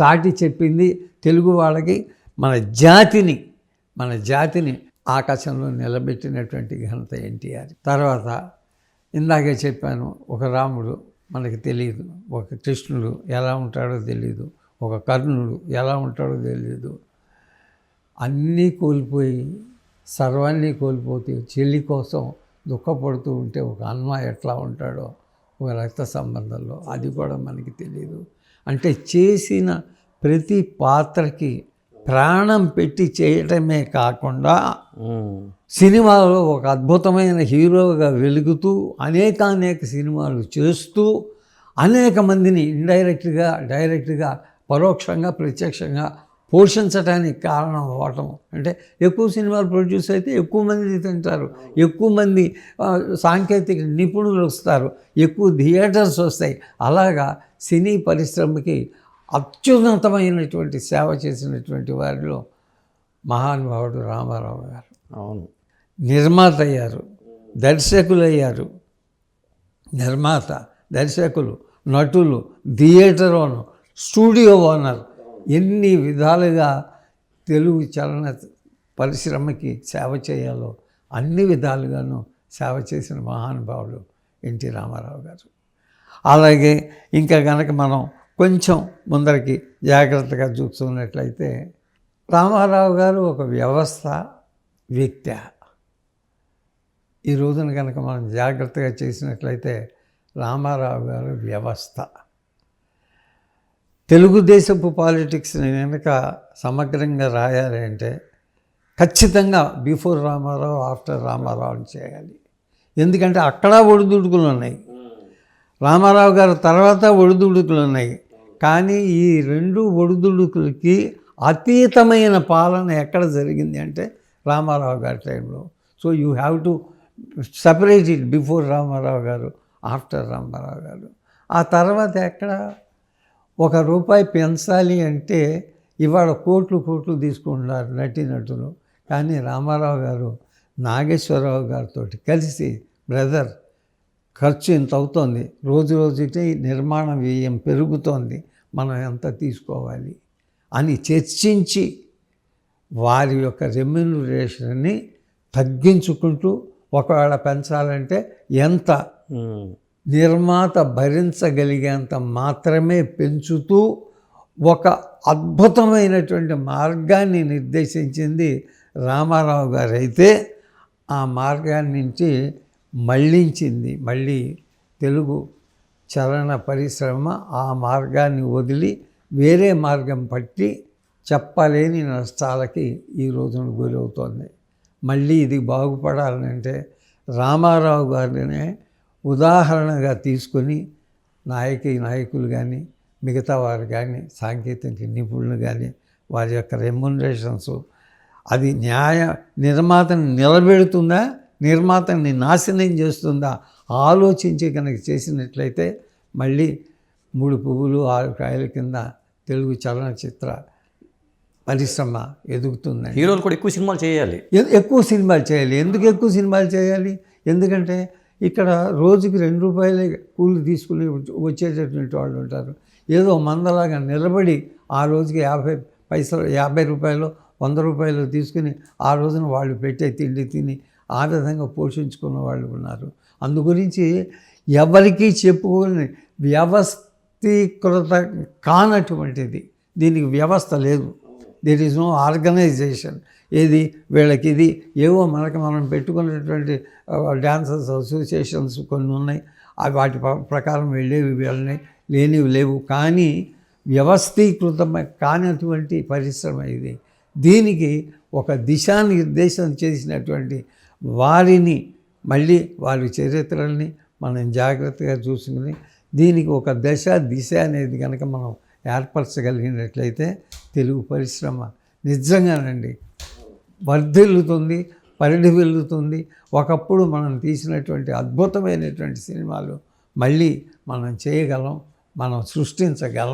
చాటి చెప్పింది తెలుగు వాళ్ళకి మన జాతిని మన జాతిని ఆకాశంలో నిలబెట్టినటువంటి ఘనత ఎన్టీఆర్. తర్వాత ఇందాకే చెప్పాను ఒక రాముడు మనకి తెలియదు ఒక కృష్ణుడు ఎలా ఉంటాడో తెలియదు ఒక కర్ణుడు ఎలా ఉంటాడో తెలియదు అన్నీ కోల్పోయి సర్వాన్ని కోల్పోతే చెల్లి కోసం దుఃఖపడుతూ ఉంటే ఒక అన్న ఎట్లా ఉంటాడో ఒక రక్త సంబంధంలో అది కూడా మనకి తెలియదు అంటే చేసిన ప్రతి పాత్రకి ప్రాణం పెట్టి చేయటమే కాకుండా. సినిమాలో ఒక అద్భుతమైన హీరోగా వెలుగుతూ అనేక అనేక సినిమాలు చేస్తూ అనేక మందిని ఇండైరెక్ట్గా డైరెక్ట్గా పరోక్షంగా ప్రత్యక్షంగా పోషించడానికి కారణం అవ్వటం. అంటే ఎక్కువ సినిమాలు ప్రొడ్యూస్ అయితే ఎక్కువ మంది తింటారు. ఎక్కువ మంది సాంకేతిక నిపుణులు వస్తారు. ఎక్కువ థియేటర్స్ వస్తాయి. అలాగా సినీ పరిశ్రమకి అత్యున్నతమైనటువంటి సేవ చేసినటువంటి వారిలో మహానుభావుడు రామారావు గారు. అవును. నిర్మాత అయ్యారు దర్శకులు అయ్యారు నిర్మాత దర్శకులు నటులు థియేటర్ ఓనర్ స్టూడియో ఓనర్ ఎన్ని విధాలుగా తెలుగు చలన పరిశ్రమకి సేవ చేయాలో అన్ని విధాలుగాను సేవ చేసిన మహానుభావుడు ఎన్టీ రామారావు గారు. అలాగే ఇంకా కనుక మనం కొంచెం ముందరికి జాగ్రత్తగా చూస్తున్నట్లయితే రామారావు గారు ఒక వ్యవస్థ వ్యక్తి. ఈ రోజున కనుక మనం జాగ్రత్తగా చేసినట్లయితే రామారావు గారు వ్యవస్థ. తెలుగుదేశపు పాలిటిక్స్ని కనుక సమగ్రంగా రాయాలి అంటే ఖచ్చితంగా బిఫోర్ రామారావు ఆఫ్టర్ రామారావు అని చేయాలి. ఎందుకంటే అక్కడ ఒడిదుడుకులు ఉన్నాయి. రామారావు గారు తర్వాత ఒడిదుడుకులు ఉన్నాయి. కానీ ఈ రెండు ఒడిదుడుకులకి అతీతమైన పాలన ఎక్కడ జరిగింది అంటే రామారావు గారి టైంలో so you have to separate it before Ramarao garu after Ramarao గారు. ఆ తర్వాత ఎక్కడ ఒక రూపాయి పెంచాలి అంటే ఇవాళ కోట్లు కోట్లు తీసుకుంటున్నారు నటీనటులు కానీ రామారావు గారు నాగేశ్వరరావు గారితో కలిసి బ్రదర్ ఖర్చు ఇంత అవుతోంది. రోజు రోజుకి నిర్మాణ వ్యయం పెరుగుతోంది. మనం ఎంత తీసుకోవాలి అని చర్చించి వారి యొక్క రెమ్యునరేషన్ని తగ్గించుకుంటూ ఒకవేళ పెంచాలంటే ఎంత నిర్మాత భరించగలిగేంత మాత్రమే పెంచుతూ ఒక అద్భుతమైనటువంటి మార్గాన్ని నిర్దేశించింది రామారావు గారు అయితే ఆ మార్గాన్ని నుంచి మళ్ళించింది మళ్ళీ తెలుగు చలన పరిశ్రమ ఆ మార్గాన్ని వదిలి వేరే మార్గం పట్టి చెప్పలేని నష్టాలకి ఈ రోజున గురవుతోంది. మళ్ళీ ఇది బాగుపడాలంటే రామారావు గారినే ఉదాహరణగా తీసుకొని నాయకి నాయకులు కానీ మిగతా వారు కానీ సాంకేతిక నిపుణులు కానీ వారి యొక్క రెమ్యునరేషన్స్ అది న్యాయ నిర్మాతని నిలబెడుతుందా నిర్మాతని నాశనం చేస్తుందా ఆలోచించి కనుక చేసినట్లయితే మళ్ళీ మూడు పువ్వులు ఆరు కాయల కింద తెలుగు చలనచిత్ర పరిశ్రమ ఎదుగుతుందండి. హీరోలు కూడా ఎక్కువ సినిమాలు చేయాలి. ఎక్కువ సినిమాలు చేయాలి. ఎందుకు ఎక్కువ సినిమాలు చేయాలి? ఎందుకంటే ఇక్కడ రోజుకి రెండు రూపాయలే కూలి తీసుకుని వచ్చేటటువంటి వాళ్ళు ఉంటారు. ఏదో మందలాగా నిలబడి ఆ రోజుకి యాభై పైసలు యాభై రూపాయలు వంద రూపాయలు తీసుకుని ఆ రోజున వాళ్ళు పెట్టే తిండి తిని ఆ విధంగా పోషించుకున్న వాళ్ళు ఉన్నారు. అందుగురించి ఎవరికీ చెప్పుకోని వ్యవస్థీకృత కానటువంటిది. దీనికి వ్యవస్థ లేదు. దేర్ ఈజ్ నో ఆర్గనైజేషన్ ఏది? వీళ్ళకి ఇది ఏవో మనకి మనం పెట్టుకున్నటువంటి డ్యాన్సర్స్ అసోసియేషన్స్ కొన్ని ఉన్నాయి. అవి వాటి ప్రకారం వెళ్ళేవి వెళ్ళినాయి లేనివి లేవు. కానీ వ్యవస్థీకృతం కానటువంటి పరిశ్రమ ఇది. దీనికి ఒక దిశానిర్దేశం చేసినటువంటి వారిని మళ్ళీ వారి చరిత్రల్ని మనం జాగ్రత్తగా చూసుకుని దీనికి ఒక దశ దిశ అనేది కనుక మనం ఏర్పరచగలిగినట్లయితే తెలుగు పరిశ్రమ నిజంగానండి వర్ధిల్లుతుంది పరిధి వెళ్తుంది ఒకప్పుడు మనం తీసినటువంటి అద్భుతమైనటువంటి సినిమాలు మళ్ళీ మనం చేయగలం మనం సృష్టించగలం.